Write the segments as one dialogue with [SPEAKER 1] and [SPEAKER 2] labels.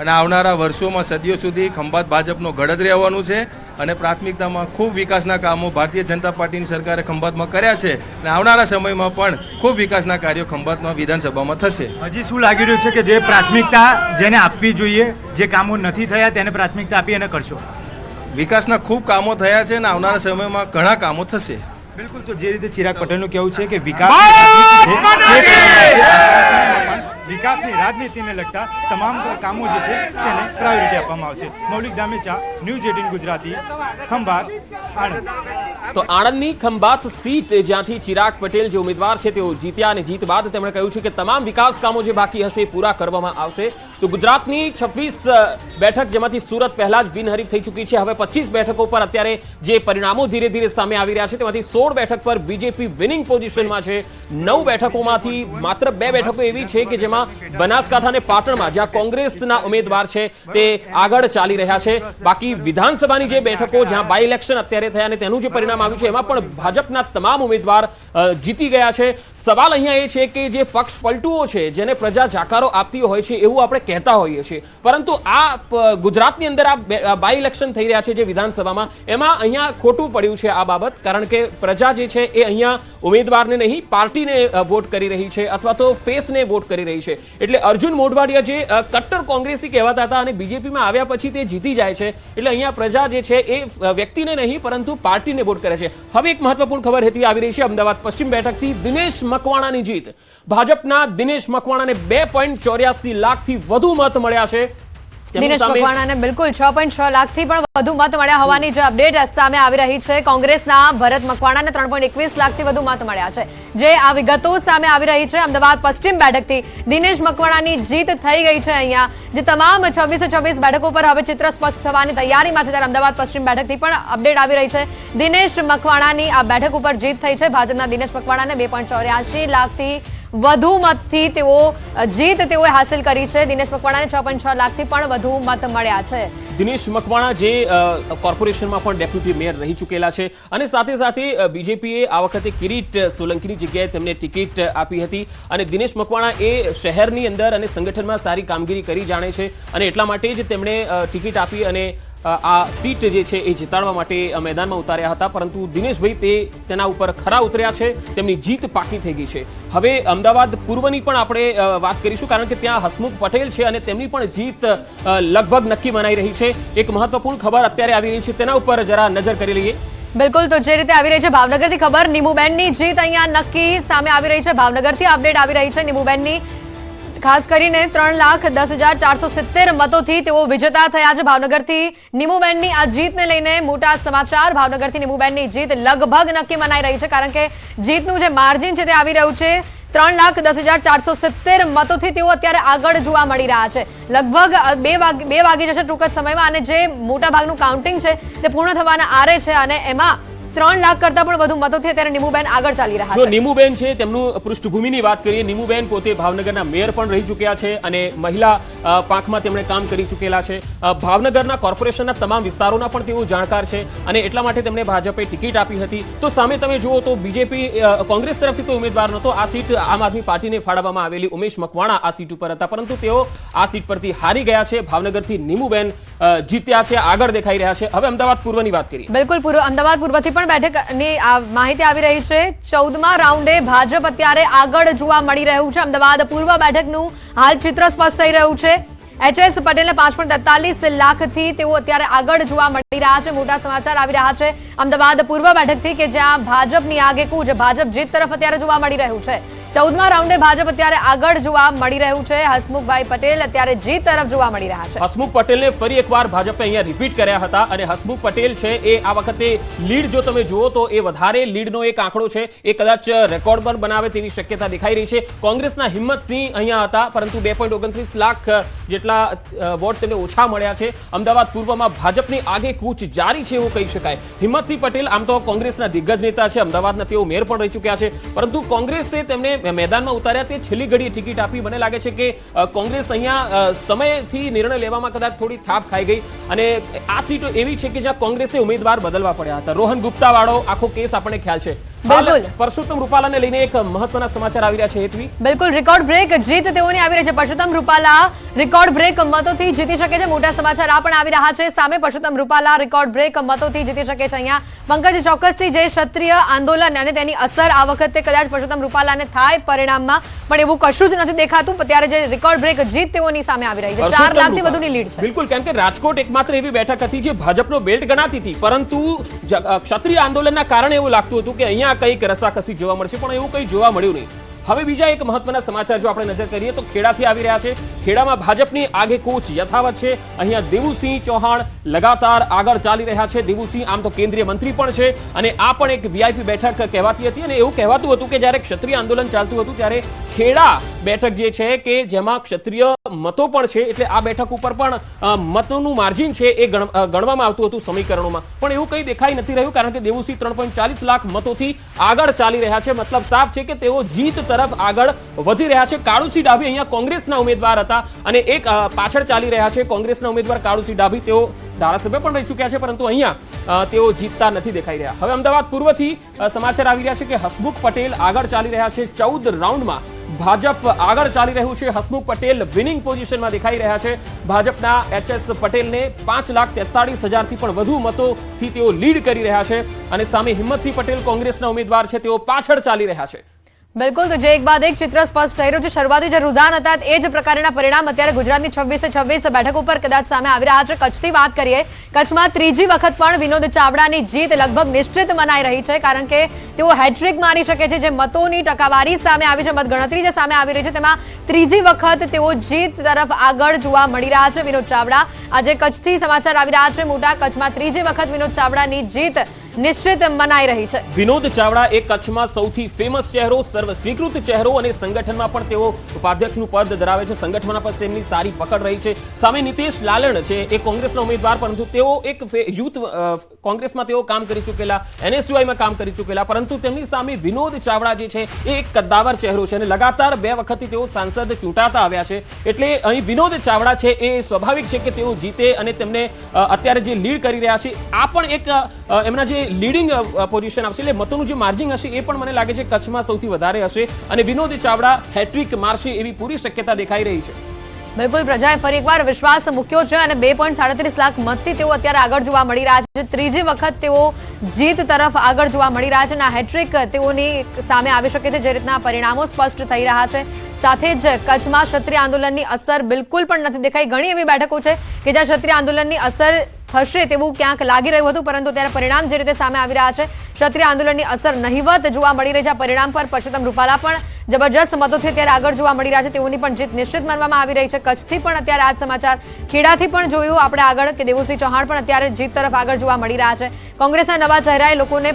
[SPEAKER 1] અને આવનારા વર્ષોમાં સદીઓ સુધી ખંભાત ભાજપનો ગળદ રહેવાનું છે અને પ્રાથમિકતામાં ખૂબ વિકાસના કામો ભારતીય જનતા પાર્ટીની સરકારે ખંભાતમાં કર્યા છે અને આવનારા સમયમાં પણ ખૂબ વિકાસના કાર્યો ખંભાતમાં વિધાનસભામાં થશે.
[SPEAKER 2] હજી શું લાગી રહ્યું છે કે જે પ્રાથમિકતા જેને આપવી જોઈએ જે કામો નથી થયા તેને પ્રાથમિકતા આપી અને કરશો?
[SPEAKER 1] વિકાસના ખૂબ કામો થયા છે અને આવનારા સમયમાં ઘણા કામો થશે.
[SPEAKER 2] બિલકુલ તો જે રીતે ચિરાગ પટેલનું કહેવું છે કે પણ રાજનીતિને લગતા તમામ કામો જે છે તેને પ્રાયોરિટી આપવામાં આવશે. Maulik Damecha news eighteen Gujarati, Khambhat, Anand.
[SPEAKER 3] તો આણંદની ખંભાત સીટ જ્યાંથી ચિરાગ પટેલ જે ઉમેદવાર છે, તેઓ જીત્યા અને જીત બાદ તેમણે કહ્યું છે કે તમામ વિકાસ કામો જે બાકી હશે એ પૂરા કરવામાં આવશે. તો ગુજરાતની છવ્વીસ બેઠક જેમાંથી સુરત પહેલા જ બિનહરીફ થઈ ચૂકી છે. હવે પચીસ બેઠકો પર અત્યારે જે પરિણામો ધીરે ધીરે સામે આવી રહ્યા છે, તેમાંથી સોળ બેઠક પર બીજેપી વિનિંગ પોઝિશનમાં છે. નવ બેઠકોમાંથી માત્ર બે બેઠકો એવી છે કે જેમાં બનાસકાંઠા અને પાટણમાં જ્યાં કોંગ્રેસના ઉમેદવાર છે, તે આગળ ચાલી રહ્યા છે. બાકી વિધાનસભાની જે બેઠકો જ્યાં બાય ઇલેક્શન અત્યારે થયા અને તેનું જે પરિણામ આવ્યું છે, એમાં પણ ભાજપના તમામ ઉમેદવાર જીતી ગયા છે. સવાલ અહીંયા એ છે કે જે પક્ષ પલટુઓ છે, જેને પ્રજા જાકારો આપતી હોય છે, એવું આપણે કહેતા હોઈએ છીએ. પરંતુ આ ગુજરાતની અંદર આ બાય ઇલેક્શન થઈ રહ્યા છે જે વિધાનસભામાં, એમાં અહીંયા ખોટું પડ્યું છે આ બાબત, કારણ કે પ્રજા જે છે એ અહીંયા ઉમેદવારને નહીં, પાર્ટીને વોટ કરી રહી છે અથવા તો ફેસને વોટ કરી રહી છે. એટલે અર્જુન મોઢવાડિયા જે કટ્ટર કોંગ્રેસી કહેવાતા હતા અને બીજેપીમાં આવ્યા પછી તે જીતી જાય છે એટલે અહીંયા પ્રજા જે છે એ વ્યક્તિને નહીં, પરંતુ પાર્ટીને વોટ કરે છે. હવે એક મહત્વપૂર્ણ ખબર હેતી આવી રહી છે. અમદાવાદ પશ્ચિમ બેઠકથી દિનેશ મકવાણાની જીત. ભાજપના દિનેશ મકવાણાને બે પોઈન્ટ ચોર્યાસી લાખથી વધુ મત મળ્યા છે.
[SPEAKER 4] દિનેશ મકવાણાને બિલકુલ છ પોઈન્ટ છ લાખથી પણ વધુ મત મળ્યા હોવાની જે અપડેટ સામે આવી રહી છે. કોંગ્રેસના ભરત મકવાણાને ત્રણ પોઈન્ટ એકવીસ લાખથી વધુ મત મળ્યા છે. જે આ વિગતો સામે આવી રહી છે. અમદાવાદ પશ્ચિમ બેઠકથી દિનેશ મકવાણાની જીત થઈ ગઈ છે અહીંયા. જે તમામ છવ્વીસ છવ્વીસ બેઠકો પર હવે ચિત્ર સ્પષ્ટ થવાની તૈયારીમાં છે. ત્યારે અમદાવાદ પશ્ચિમ બેઠકથી પણ અપડેટ આવી રહી છે. દિનેશ મકવાણાની આ બેઠક ઉપર જીત થઈ છે. ભાજપના દિનેશ મકવાણાને બે ચોર્યાસી લાખથી વધુ મતથી તેઓ જીત તેઓએ હાંસલ કરી છે. દિનેશ મકવાણાને છ પોઈન્ટ છ લાખથી પણ વધુ મત મળ્યા છે.
[SPEAKER 3] દિનેશ મકવાણા જે કોર્પોરેશનમાં પણ ડેપ્યુટી મેયર રહી ચૂકેલા છે અને સાથે સાથે બીજેપીએ આ વખતે કિરીટ સોલંકીની જગ્યાએ તેમને ટિકિટ આપી હતી અને દિનેશ મકવાણા એ શહેરની અંદર અને સંગઠનમાં સારી કામગીરી કરી જાણે છે અને એટલા માટે જ તેમણે ટિકિટ આપી અને આ સીટ જે છે એ જીતાડવા માટે મેદાનમાં ઉતાર્યા હતા, પરંતુ દિનેશભાઈ તે તેના ઉપર ખરા ઉતર્યા છે, તેમની જીત પાકી થઈ ગઈ છે. હવે અમદાવાદ પૂર્વની પણ આપણે વાત કરીશું, કારણ કે ત્યાં હસમુખ પટેલ છે અને તેમની પણ જીત લગભગ નક્કી મનાઈ રહી છે. એક મહત્વપૂર્ણ ખબર અત્યારે આવી રહી છે, તેના ઉપર જરા નજર કરી લઈએ.
[SPEAKER 4] બિલકુલ, તો જે રીતે આવી રહી છે ભાવનગરથી ખબર, નીમુબેનની જીત અહીંયા નક્કી સામે આવી રહી છે. ભાવનગરથી અપડેટ આવી રહી છે નીમુબેનની ખાસ કરીને ત્રણ લાખ દસ હજાર ચારસો સિત્તેર મતોથી તેઓ વિજેતા થયા છે. ભાવનગરથી નિમુબેનની આ જીતને લઈને મોટા સમાચાર. ભાવનગરથી નિમુબેનની જીત લગભગ નક્કી મનાઈ રહી છે, કારણ કે જીતનું જે માર્જિન છે તે આવી રહ્યું છે. ત્રણ લાખ દસ હજાર ચારસો સિત્તેર મતોથી તેઓ અત્યારે આગળ જોવા મળી રહ્યા છે. લગભગ બે વાગે, બે વાગી જશે ટૂંક જ સમયમાં અને જે મોટા ભાગનું કાઉન્ટિંગ છે તે પૂર્ણ થવાના આરે છે અને એમાં ત્રણ લાખ કરતા પણ વધુ મતોથી ત્યારે નીમુબેન આગળ ચાલી રહ્યા
[SPEAKER 3] જો
[SPEAKER 4] છે.
[SPEAKER 3] નીમુબેન છે તેમનું પૃષ્ઠભૂમિની વાત કરીએ નીમુબેન પોતે ભાવનગરના મેયર પણ રહી ચૂક્યા છે અને મહિલા પાંખમાં તેમણે કામ કરી ચૂકેલા છે. ભાવનગરના કોર્પોરેશનના તમામ વિસ્તારોના પણ તેઓ જાણકાર છે અને એટલા માટે તેમને ભાજપે ટિકિટ આપી હતી. તો સામે તમે જુઓ તો બીજેપી કોંગ્રેસ તરફથી કોઈ ઉમેદવાર નહોતો. આ સીટ આમ આદમી પાર્ટીને ફાળવવામાં આવેલી ઉમેશ મકવાણા આ સીટ ઉપર હતા. પરંતુ તેઓ આ સીટ પરથી હારી ગયા છે. ભાવનગરથી નીમુબેન જીત્યા છે, આગળ દેખાઈ રહ્યા છે. હવે અમદાવાદ પૂર્વની વાત કરીએ.
[SPEAKER 4] બિલકુલ, પૂર્વ અમદાવાદ પૂર્વથી પણ બેઠકની માહિતી આવી રહી છે. ચૌદમા રાઉન્ડે ભાજપ અત્યારે આગળ જોવા મળી રહ્યું છે. અમદાવાદ પૂર્વ બેઠકનું હાલ ચિત્ર સ્પષ્ટ થઈ રહ્યું છે. એચએસ પટેલને પાંચ પોઈન્ટ તેતાલીસ લાખથી તેઓ અત્યારે આગળ જોવા મળી રહ્યા છે. મોટા સમાચાર આવી રહ્યા છે અમદાવાદ પૂર્વ બેઠકથી કે જ્યાં ભાજપની આગેકૂચ, ભાજપ જીત તરફ અત્યારે જોવા મળી રહ્યું છે. ચૌદમા રાઉન્ડે ભાજપ અત્યારે આગળ જોવા મળી રહ્યું છે. હસમુખભાઈ પટેલ અત્યારે જીત તરફ જોવા મળી રહ્યા છે.
[SPEAKER 3] હસમુખ પટેલને ફરી એકવાર ભાજપે અહીંયા રિપીટ કર્યા હતા અને હસમુખ પટેલ છે એ આ વખતે લીડ જો તમે જુઓ તો એ વધારે લીડનો એક આંકડો છે. એ કદાચ રેકોર્ડ પણ બનાવે તેવી શક્યતા દેખાઈ રહી છે. કોંગ્રેસના હિંમતસિંહ અહીંયા હતા, પરંતુ બે લાખ જેટલા વોટ તેમને ઓછા મળ્યા છે. અમદાવાદ પૂર્વમાં ભાજપની આગે કૂચ જારી છે એવું કહી શકાય. હિંમતસિંહ પટેલ આમ તો કોંગ્રેસના દિગ્ગજ નેતા છે. અમદાવાદના તેઓ મેયર પણ રહી ચૂક્યા છે. પરંતુ કોંગ્રેસે તેમને મેદાનમાં ઉતાર્યા તે છેલ્લી ઘડીએ ટિકિટ આપી. મને લાગે છે કે કોંગ્રેસ અહીંયા સમયથી નિર્ણય લેવામાં કદાચ થોડી થાપ ખાઈ ગઈ. અને આ સીટો એવી છે કે જ્યાં કોંગ્રેસે ઉમેદવાર બદલવા પડ્યા હતા. રોહન ગુપ્તા વાળો આખો કેસ આપણને ખ્યાલ છે.
[SPEAKER 4] બિલકુલ.
[SPEAKER 3] પરસોત્તમ રૂપાલાને લઈને એક મહત્વના સમાચાર આવી રહ્યા છે હેતવી.
[SPEAKER 4] બિલકુલ રેકોર્ડ બ્રેક જીત તેઓની આવી રહી છે. પરસોત્તમ રૂપાલા રેકોર્ડ બ્રેક મતોથી જીતી શકે છે. મોટા સમાચાર આ પણ આવી રહ્યા છે. સામે પરસોત્તમ રૂપાલા રેકોર્ડ બ્રેક મતોથી જીતી શકે છે. અહીંયા પંકજ ચોક્કસથી જે ક્ષત્રિય આંદોલન અને તેની અસર આ વખતે કદાચ પરસોત્તમ રૂપાલાને થાય પરિણામમાં પણ એવું કશું જ નથી દેખાતું. ત્યારે જે રેકોર્ડ બ્રેક જીત તેઓની સામે આવી રહી છે. ચાર
[SPEAKER 3] લાખ
[SPEAKER 4] લાખથી. વધુની લીડ છે.
[SPEAKER 3] બિલકુલ કેમ કે રાજકોટ એકમાત્ર એવી બેઠક હતી જે ભાજપનો બેલ્ટ ગણાતી હતી. પરંતુ ક્ષત્રિય આંદોલનના કારણે એવું લાગતું હતું કે અહીંયા કંઈક રસાકસી જોવા મળશે, પણ એવું કંઈ જોવા મળ્યું નહીં. હવે બીજા એક મહત્વના સમાચાર જો આપણે નજર કરીએ તો ખેડાથી આવી રહ્યા છે. ખેડામાં ભાજપની આગેકૂચ યથાવત છે. અહીંયા દેવુસિંહ ચૌહાણ લગાતાર આગળ ચાલી રહ્યા છે. દેવુસિંહ આમ તો કેન્દ્રીય મંત્રી પણ છે અને આ પણ એક વીઆઈપી બેઠક કહેવાતી હતી અને એવું કહેવાતું હતું કે જ્યારે ક્ષત્રિય આંદોલન ચાલતું હતું ત્યારે ખેડા બેઠક જે છે કે જેમાં ક્ષત્રિય મતો પણ છે, એટલે આ બેઠક ઉપર પણ મતનું માર્જિન છે એ ગણવામાં આવતું હતું સમીકરણોમાં. પણ એવું કંઈ દેખાઈ નથી રહ્યું કારણ કે દેવુસિંહ ત્રણ લાખ મતોથી આગળ ચાલી રહ્યા છે. મતલબ સાફ છે કે તેઓ જીત તરફ આગળ વધી રહ્યા છે. કાળુસિંહ ડાભી અહીંયા કોંગ્રેસના ઉમેદવાર હતા અને એક પાછળ ચાલી રહ્યા છે. કોંગ્રેસના ઉમેદવાર કાળુસિંહ ડાભી તેઓ ધારાસભ્ય પણ રહી ચૂક્યા છે, પરંતુ અહીંયા તેઓ જીતતા નથી દેખાઈ રહ્યા. હવે અમદાવાદ પૂર્વથી સમાચાર આવી રહ્યા છે કે હસમુખ પટેલ આગળ ચાલી રહ્યા છે ચૌદ રાઉન્ડમાં. ભાજપ આગળ ચાલી રહ્યું છે. હસમુખ પટેલ વિનિંગ પોઝિશનમાં દેખાઈ રહ્યા છે. ભાજપના એચ એસ પટેલને પાંચ લાખ તેતાળીસ હજારથી પણ વધુ મતોથી તેઓ લીડ કરી રહ્યા છે. અને સામે હિંમતસિંહ પટેલ કોંગ્રેસના ઉમેદવાર છે. તેઓ પાછળ ચાલી રહ્યા છે.
[SPEAKER 4] બિલકુલ, તો જે એક બાદ એક ચિત્ર સ્પષ્ટ થઈ રહ્યું છે. શરૂઆતી જે રુઝાન હતા, એ જ પ્રકારના પરિણામ અત્યારે ગુજરાતની છવ્વીસે છવ્વીસ બેઠક ઉપર કદાચ સામે આવી રહ્યા છે. કચ્છથી વાત કરીએ, કચ્છમાં ત્રીજી વખત પણ વિનોદ ચાવડાની જીત લગભગ નિશ્ચિત મનાઈ રહી છે, કારણ કે તેઓ હેટ્રિક મારી શકે છે. જે મતોની ટકાવારી સામે આવી છે, મતગણતરી જે સામે આવી રહી છે, તેમાં ત્રીજી વખત તેઓ જીત તરફ આગળ જોવા મળી રહ્યા છે વિનોદ ચાવડા. આજે કચ્છથી સમાચાર આવી રહ્યા છે. મોટા કચ્છમાં ત્રીજી વખત વિનોદ ચાવડાની જીત નિશ્ચિત મનાઈ રહી છે.
[SPEAKER 3] વિનોદ ચાવડા એ કચ્છમાં સૌથી ફેમસ ચહેરો સર્વ સ્વીકૃત ચહેરો અને સંગઠનમાં પણ તેઓ ઉપાધ્યક્ષનું પદ ધરાવે છે. સંગઠનમાં પણ તેમની સારી પકડ રહી છે. સામે નીતેશ લાલણ છે, એ કોંગ્રેસના ઉમેદવાર, પરંતુ તેઓ એક યુથ કોંગ્રેસમાં તેઓ કામ કરી ચૂકેલા, એનએસયુઆઈમાં કામ કરી ચૂકેલા, પરંતુ તેમની સામે વિનોદ ચાવડા જે છે, એ એક કદ્દાવર ચહેરો છે અને લગાતાર બે વખતથી તેઓ સાંસદ ચૂંટાતા આવ્યા છે. એટલે અહીં વિનોદ ચાવડા છે, એ સ્વાભાવિક છે કે તેઓ જીતે અને તેમને અત્યારે જે લીડ કરી રહ્યા છે, આ પણ એક એમના જે લીડિંગ પોઝિશન આવશે. એટલે મતોનું જે માર્જિંગ હશે એ પણ મને લાગે છે કચ્છમાં સૌથી વધારે હશે. અને વિનોદ ચાવડા હેટ્રિક મારશે એવી પૂરી શક્યતા દેખાઈ રહી છે.
[SPEAKER 4] બિલકુલ, પ્રજાએ ફરી એકવાર વિશ્વાસ મૂક્યો છે અને બે પોઈન્ટ સાડત્રીસ લાખ મતથી તેઓ અત્યારે આગળ જોવા મળી રહ્યા છે. ત્રીજી વખત તેઓ જીત તરફ આગળ જોવા મળી રહ્યા છે અને આ હેટ્રિક તેઓની સામે આવી શકે છે, જે રીતના પરિણામો સ્પષ્ટ થઈ રહ્યા છે. સાથે જ કચ્છમાં ક્ષત્રિય આંદોલનની અસર બિલકુલ પણ નથી દેખાઈ. ઘણી એવી બેઠકો છે કે જ્યાં ક્ષત્રિય આંદોલનની અસર થશે તેવું ક્યાંક લાગી રહ્યું હતું, પરંતુ ત્યારે પરિણામ જે રીતે સામે આવી રહ્યા છે, ક્ષત્રિય આંદોલનની અસર નહિવત જોવા મળી રહી છે. પરિણામ પર પરસોત્તમ રૂપાલા પણ જબરજસ્ત મતોથી ત્યારે આગળ જોવા મળી રહ્યા છે. તેઓની પણ જીત નિશ્ચિત માનવામાં આવી રહી છે. કચ્છથી પણ અત્યારે આ સમાચાર ખેડાથી પણ જોયું. આપણે આગળ કે દેવુસિંહ ચૌહાણ પણ અત્યારે જીત તરફ આગળ જોવા મળી રહ્યા છે. કોંગ્રેસના નવા ચહેરાએ લોકોને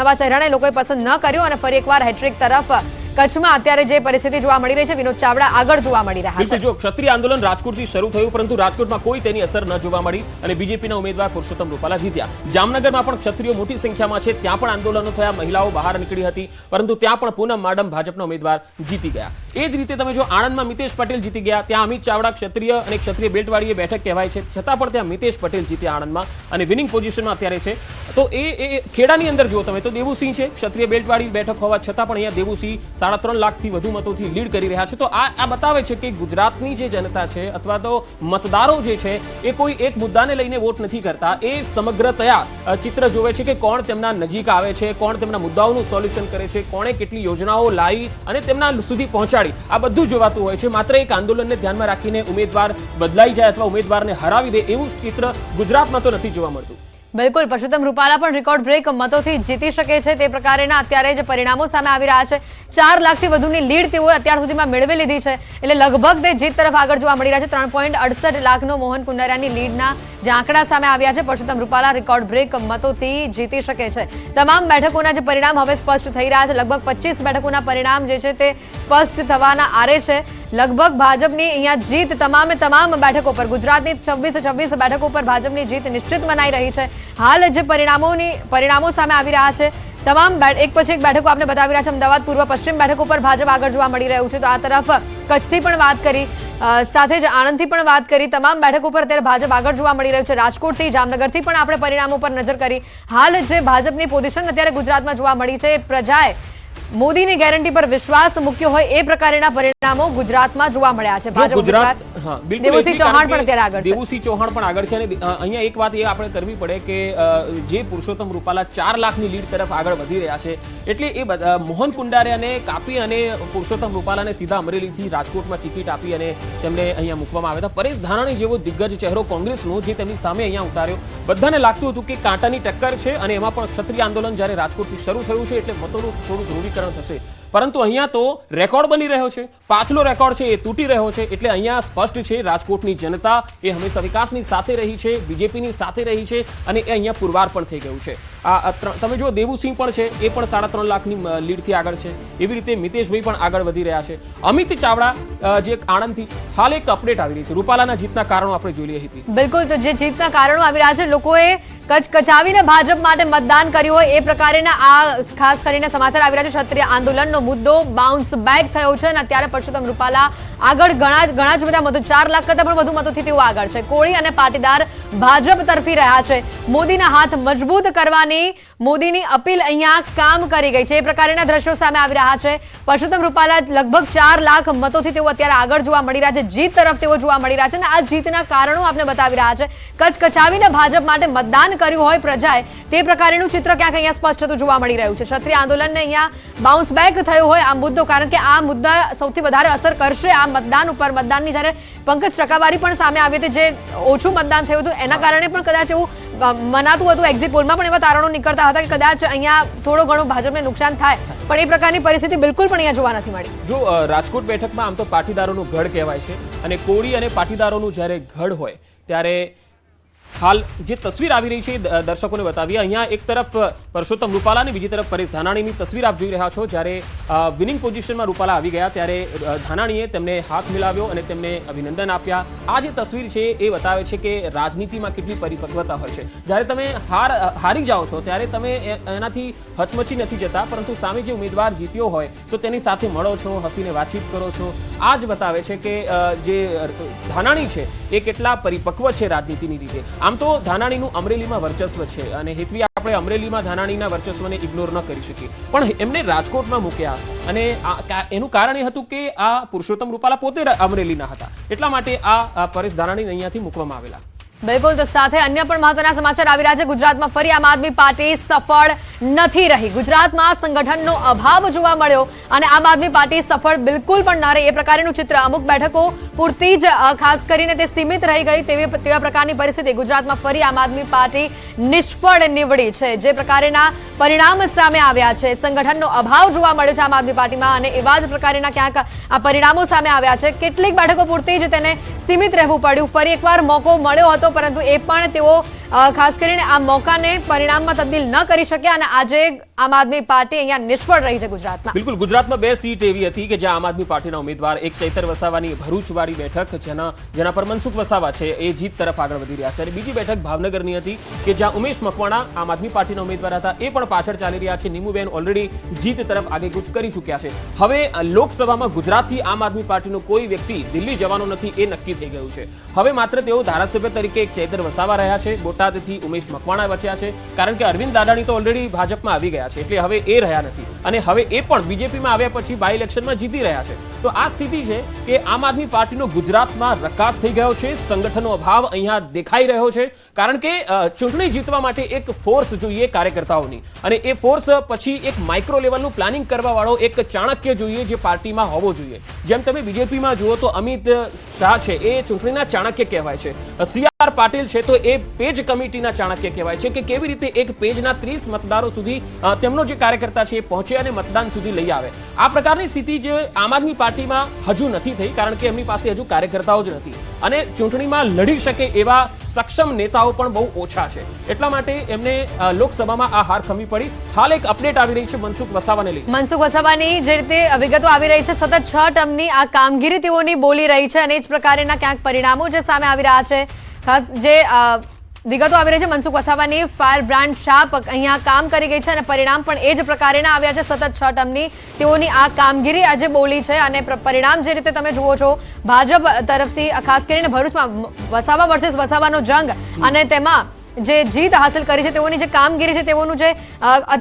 [SPEAKER 4] નવા ચહેરાને લોકોએ પસંદ ન કર્યો અને ફરી એકવાર હેટ્રિક તરફ કચ્છમાં અત્યારે જે પરિસ્થિતિ જોવા મળી રહી છે વિનોદ ચાવડા આગળ જોવા મળી રહ્યા છે.
[SPEAKER 3] જો ક્ષત્રિય આંદોલન રાજકોટથી શરૂ થયું પરંતુ રાજકોટમાં કોઈ તેની અસર ન જોવા મળી અને બીજેપીના ઉમેદવાર પુરુષોત્તમ રૂપાલા જીત્યા. જામનગરમાં પણ ક્ષત્રિયો મોટી સંખ્યામાં છે ત્યાં પણ આંદોલનો થયા મહિલાઓ બહાર નીકળી હતી પરંતુ ત્યાં પણ પૂનમ માડમ ભાજપના ઉમેદવાર જીતી ગયા. એ જ રીતે તમે જો આણંદમાં મિતેશ પટેલ જીતી ગયા ત્યાં અમિત ચાવડા ક્ષત્રિય અને ક્ષત્રિય બેલ્ટવાળી બેઠક કહેવાય છે છતાં પણ ત્યાં મિતેશ પટેલ જીત્યા આણંદમાં અને વિનિંગ પોઝિશનમાં અત્યારે છે. તો એ ખેડાની અંદર જો તમે તો દેવુસિંહ છે ક્ષત્રિય બેલ્ટવાળી બેઠક હોવા છતાં પણ અહીંયા દેવુસિંહ સાડા ત્રણ લાખથી વધુ મતોથી લીડ કરી રહ્યા છે. તો આ આ બતાવે છે કે ગુજરાતની જે જનતા છે અથવા તો મતદારો જે છે, એ કોઈ એક મુદ્દાને લઈને વોટ નથી કરતા. એ સમગ્રતયા ચિત્ર જોવે છે કે કોણ તેમના નજીક આવે છે, કોણ તેમના મુદ્દાઓનું સોલ્યુશન કરે છે, કોણે કેટલી યોજનાઓ લાવી અને તેમના સુધી પહોંચાડી. આ બધું જોવાતું હોય છે. માત્ર એક આંદોલનને ધ્યાનમાં રાખીને ઉમેદવાર બદલાઈ જાય અથવા ઉમેદવારને હરાવી દે એવું ચિત્ર ગુજરાતમાં તો નથી જોવા મળતું.
[SPEAKER 4] બિલકુલ, પરસોત્તમ રૂપાલા પણ રેકોર્ડ બ્રેક મતોથી જીતી શકે છે તે પ્રકારના અત્યારે જે પરિણામો સામે આવી રહ્યા છે. ચાર લાખથી વધુની લીડ તેઓએ અત્યાર સુધીમાં મેળવી લીધી છે. એટલે લગભગ તે જીત તરફ આગળ જોવા મળી રહ્યા છે. ત્રણ પોઈન્ટ અડસઠ લાખનો મોહન કુંડારાની લીડના જે આંકડા સામે આવ્યા છે. પરસોત્તમ રૂપાલા રેકોર્ડ બ્રેક મતોથી જીતી શકે છે. તમામ બેઠકોના જે પરિણામ હવે સ્પષ્ટ થઈ રહ્યા છે. લગભગ પચીસ બેઠકોના પરિણામ જે છે તે સ્પષ્ટ થવાના આરે છે. લગભગ ભાજપની અહીંયા જીત તમામે તમામ બેઠકો પર. ગુજરાતની છવ્વીસ છવ્વીસ બેઠકો પર ભાજપની જીત નિશ્ચિત મનાઈ રહી છે. હાલ જે પરિણામોની, પરિણામો સામે આવી રહ્યા છે, તમામ એક પછી એક બેઠકો આપણે બતાવી રહ્યા છે. અમદાવાદ, પૂર્વ, પશ્ચિમ બેઠકો પર ભાજપ આગળ જોવા મળી રહ્યું છે. તો આ તરફ કચ્છથી પણ વાત કરી સાથે જ આણંદથી પણ વાત કરી. તમામ બેઠક ઉપર અત્યારે ભાજપ આગળ જોવા મળી રહ્યું છે. રાજકોટથી, જામનગરથી પણ આપણે પરિણામો પર નજર કરી. હાલ જે ભાજપની પોઝિશન અત્યારે ગુજરાતમાં જોવા મળી છે પ્રજાએ મોદીની ગેરંટી પર વિશ્વાસ મૂક્યો હોય એ પ્રકારના પરિણામો ગુજરાતમાં જોવા મળ્યા છે.
[SPEAKER 3] ગુજરાત
[SPEAKER 4] દેવુસિંહ ચૌહાણ પણ અત્યારે આગળ છે.
[SPEAKER 3] દેવુસિંહ ચૌહાણ પણ આગળ છે અને અહીંયા એક વાત એ આપણે કરવી પડે કે જે પુરુષોત્તમ રૂપાલા ચાર લાખની લીડ તરફ આગળ વધી રહ્યા છે એટલે એ મોહન કુંડારિયાને કાપી અને પુરુષોત્તમ રૂપાલાને સીધા અમરેલીથી રાજકોટમાં ટિકિટ આપી અને તેમને અહીંયા મૂકવામાં આવ્યા હતા. પરેશ ધાનાણી જેવો દિગ્ગજ ચહેરો કોંગ્રેસનો જે તેમની સામે અહીંયા ઉતાર્યો. બધાને લાગતું હતું કે કાંટાની ટક્કર છે અને એમાં પણ ક્ષત્રિય આંદોલન જ્યારે રાજકોટથી શરૂ થયું છે એટલે મતોનું થોડું ધ્રુવીકરણ થશે. પરંતુ અહીંયા તો રેકોર્ડ બની રહ્યો છે. પાછલો રેકોર્ડ છે એ તૂટી રહ્યો છે. એટલે અહીંયા સ્પષ્ટ છે, રાજકોટની જનતા એ હંમેશા વિકાસની સાથે રહી છે, બીજેપીની સાથે રહી છે અને એ અહીંયા પુરવાર પણ થઈ ગયું છે. આ તમે જો દેવુસિંહ પણ છે, એ પણ સાડા ત્રણ લાખની લીડથી આગળ છે. એવી રીતે મિતેશભાઈ પણ આગળ વધી રહ્યા છે. અમિત ચાવડા જે આણંદથી, હાલ એક અપડેટ આવી રહી છે. રૂપાલાના જીતના કારણો આપણે જોઈ લઈએ
[SPEAKER 4] બિલકુલ, તો જે જીતના કારણો આવી રહ્યા છે, લોકોએ કચ કચાવીને ભાજપ માટે મતદાન કર્યું હોય એ પ્રકારેના આ ખાસ કરીને સમાચાર આવી રહ્યા છે. ક્ષત્રિય આંદોલનનો મુદ્દો બાઉન્સ બેક થયો છે અને અત્યારે પરસોત્તમ રૂપાલા આગળ ઘણા ઘણા જ બધા મતો ચાર લાખ કરતા પણ વધુ મતોથી તેઓ આગળ છે. કોળી અને પાટીદાર ભાજપ તરફી રહ્યા છે. મોદીના હાથ મજબૂત કરવાની મોદીની અપીલ અહીંયા કામ કરી ગઈ છે. એ પ્રકારના દ્રશ્યો સામે આવી રહ્યા છે. પરસોત્તમ રૂપાલા લગભગ ચાર લાખ મતોથી તેઓ અત્યારે આગળ જોવા મળી રહ્યા છે. જીત તરફ તેઓ જોવા મળી રહ્યા છે અને આ જીતના કારણો આપને બતાવી રહ્યા છે. કચકચાવીને ભાજપ માટે મતદાન કર્યું હોય પ્રજાએ, તે પ્રકારનું ચિત્ર ક્યાંક અહીંયા સ્પષ્ટ થતું જોવા મળી રહ્યું છે. ક્ષત્રિય આંદોલનને અહીંયા બાઉન્સ બેક થયું હોય આ મુદ્દો, કારણ કે આ મુદ્દા સૌથી વધારે અસર કરશે આ મતદાન ઉપર. મતદાનની જ્યારે પંકજ ટકાવારી પણ સામે આવી હતી, જે ઓછું મતદાન થયું હતું. એના કારણે પણ કદાચ એવું મનાતું હતું એક્ઝિટ પોલમાં પણ એવા તારણો નીકળતા હતા કે કદાચ અહીંયા થોડો ઘણો ભાજપને નુકસાન થાય. પણ એ પ્રકારની પરિસ્થિતિ બિલકુલ પણ અહીંયા જોવા નથી મળી.
[SPEAKER 3] જો રાજકોટ બેઠકમાં આમ તો પાટીદારોનું ગઢ કહેવાય છે અને કોળી અને પાટીદારોનું જ્યારે ગઢ હોય, ત્યારે હાલ જે તસવીર આવી રહી છે દર્શકોને બતાવીએ. અહીંયા એક તરફ પરસોત્તમ રૂપાલા અને બીજી તરફ પરેશ ધાનાણીની તસવીર આપ જોઈ રહ્યા છો, જ્યારે વિનિંગ પોઝિશનમાં રૂપાલા આવી ગયા, ત્યારે ધાનાણીએ તેમને હાથ મિલાવ્યો અને તેમને અભિનંદન આપ્યા. આ જે તસવીર છે એ બતાવે છે કે રાજનીતિમાં કેટલી પરિપક્વતા હોય છે. જ્યારે તમે હાર હારી જાઓ છો, ત્યારે તમે એનાથી હચમચી નથી જતા, પરંતુ સામે જે ઉમેદવાર જીત્યો હોય, તો તેની સાથે મળો છો, હસીને વાતચીત કરો છો. આ જ બતાવે છે કે જે ધાનાણી છે એ કેટલા પરિપક્વ છે રાજનીતિની રીતે? આમ તો ધાનાણીનું અમરેલીમાં વર્ચસ્વ છે અને હેતવી આપણે અમરેલીમાં ધાનાણીના વર્ચસ્વને ઇગ્નોર ન કરી શકીએ. પણ એમને રાજકોટમાં મૂક્યા અને એનું કારણ એ હતું કે આ પુરુષોત્તમ રૂપાલા પોતે અમરેલીના હતા. એટલા માટે આ પરેશ ધાનાણીને અહીંયાથી મૂકવામાં આવેલા.
[SPEAKER 4] બિલકુલ તો સાથે અન્ય પણ મહત્વના સમાચાર આવી રહ્યા છે. ગુજરાતમાં ફરી આમ આદમી પાર્ટી સફળ નથી રહી. ગુજરાતમાં સંગઠનનો અભાવ જોવા મળ્યો અને આમ આદમી પાર્ટી સફળ બિલકુલ પણ ન રહી. એ પ્રકારનું ચિત્ર અમુક બેઠકો પૂરતી જ ખાસ કરીને તે સીમિત રહી ગઈ તેવી, તેવા પ્રકારની પરિસ્થિતિ. ગુજરાતમાં ફરી આમ આદમી પાર્ટી નિષ્ફળ નીવડી છે. જે પ્રકારના પરિણામ સામે આવ્યા છે. સંગઠનનો અભાવ જોવા મળ્યો છે આમ આદમી પાર્ટીમાં અને એવા જ પ્રકારના ક્યાંક આ પરિણામો સામે આવ્યા છે. કેટલીક બેઠકો પૂરતી જ તેને સીમિત રહેવું પડ્યું. ફરી એકવાર મોકો મળ્યો હતો. પરંતુ એ પણ તેઓ ખાસ કરીને આ મોકાને પરિણામમાં તબદીલ ન કરી શક્યા અને આજે આમ આદમી પાર્ટી અહીંયા નિષ્ફળ રહી છે ગુજરાતમાં.
[SPEAKER 3] બિલકુલ, ગુજરાતમાં બે સીટ એવી હતી કે જ્યાં આમ આદમી પાર્ટીના ઉમેદવાર એક ચૈતર વસાવાની ભરૂચવાળી બેઠક, જેના જેના પર મનસુખ વસાવા છે, એ જીત તરફ આગળ વધી રહ્યા છે. અને બીજી બેઠક ભાવનગરની હતી કે જ્યાં ઉમેશ મકવાણા આમ આદમી પાર્ટીના ઉમેદવાર હતા, એ પણ પાછળ ચાલી રહ્યા છે. નીમુબેન ઓલરેડી જીત તરફ આગેકૂચ કરી ચૂક્યા છે. હવે લોકસભામાં ગુજરાતથી આમ આદમી પાર્ટીનો કોઈ વ્યક્તિ દિલ્હી જવાનો નથી એ નક્કી થઈ ગયું છે. હવે માત્ર તેઓ ધારાસભ્ય તરીકે એક ચૈતર વસાવા રહ્યા છે. બોટાદથી ઉમેશ મકવાણા બચ્યા છે. કારણ કે અરવિંદ દાદાણી તો ઓલરેડી ભાજપમાં આવી ગયા છે. એટલે હવે એ રહ્યા નથી. અને હવે એ પણ બીજેપીમાં આવ્યા પછી બાય ઇલેક્શનમાં જીતી રહ્યા છે. તો આ સ્થિતિ છે કે આમ આદમી પાર્ટીનો ગુજરાતમાં રકાસ થઈ ગયો છે. સંગઠનનો અભાવ અહીંયા દેખાઈ રહ્યો છે. કારણ કે ચૂંટણી જીતવા માટે એક ફોર્સ જોઈએ કાર્યકર્તાઓની. અને એ ફોર્સ પછી એક માઇક્રો લેવલનું પ્લાનિંગ કરવાવાળો એક ચાણક્ય જોઈએ જે પાર્ટીમાં હોવો જોઈએ. જેમ તમે બીજેપીમાં જુઓ તો અમિત શાહ છે એ ચૂંટણીના ચાણક્ય કહેવાય છે. સી આર પાટીલ છે તો એ પેજ કમિટીના ચાણક્ય કહેવાય છે કે કેવી રીતે એક પેજના ત્રીસ મતદારો સુધી તેમનો જે કાર્યકર્તા છે એ પહોંચે અને મતદાન સુધી લઈ આવે. આ પ્રકારની સ્થિતિ જે આમ આદમી પાર્ટીમાં હજુ નથી થઈ, કારણ કે એમની પાસે હજુ કાર્યકર્તાઓ જ નથી. અને ચૂંટણીમાં લડી શકે એવા સક્ષમ નેતાઓ પણ બહુ ઓછા છે. એટલા માટે એમને લોકસભામાં આ હાર ખમી પડી. હાલ એક અપડેટ આવી રહી છે મનસુખ વસાવાને લઈ
[SPEAKER 4] મનસુખ વસાવાની જે રીતે વિગતો આવી રહી છે, સતત છ ટર્મની આ કામગીરી તેઓની બોલી રહી છે અને એ જ પ્રકારના ક્યાંક પરિણામો જે સામે આવી રહ્યા છે. ખાસ જે વિગતો આવી રહી છે મનસુખ વસાવાની ફાયર બ્રાન્ડ શાપ અહીંયા કામ કરી ગઈ છે અને પરિણામ પણ એ જ પ્રકારેના આવ્યા છે સતત છ ટર્મની તેઓની આ કામગીરી આજે બોલી છે અને પરિણામ જે રીતે તમે જુઓ છો, ભાજપ તરફથી, ખાસ કરીને ભરૂચમાં, વસાવા વર્સેસ વસાવાનો જંગ અને તેમાં જે જીત હાંસલ કરી છે, તેઓની જે કામગીરી છે, તેઓનું જે અત્યાર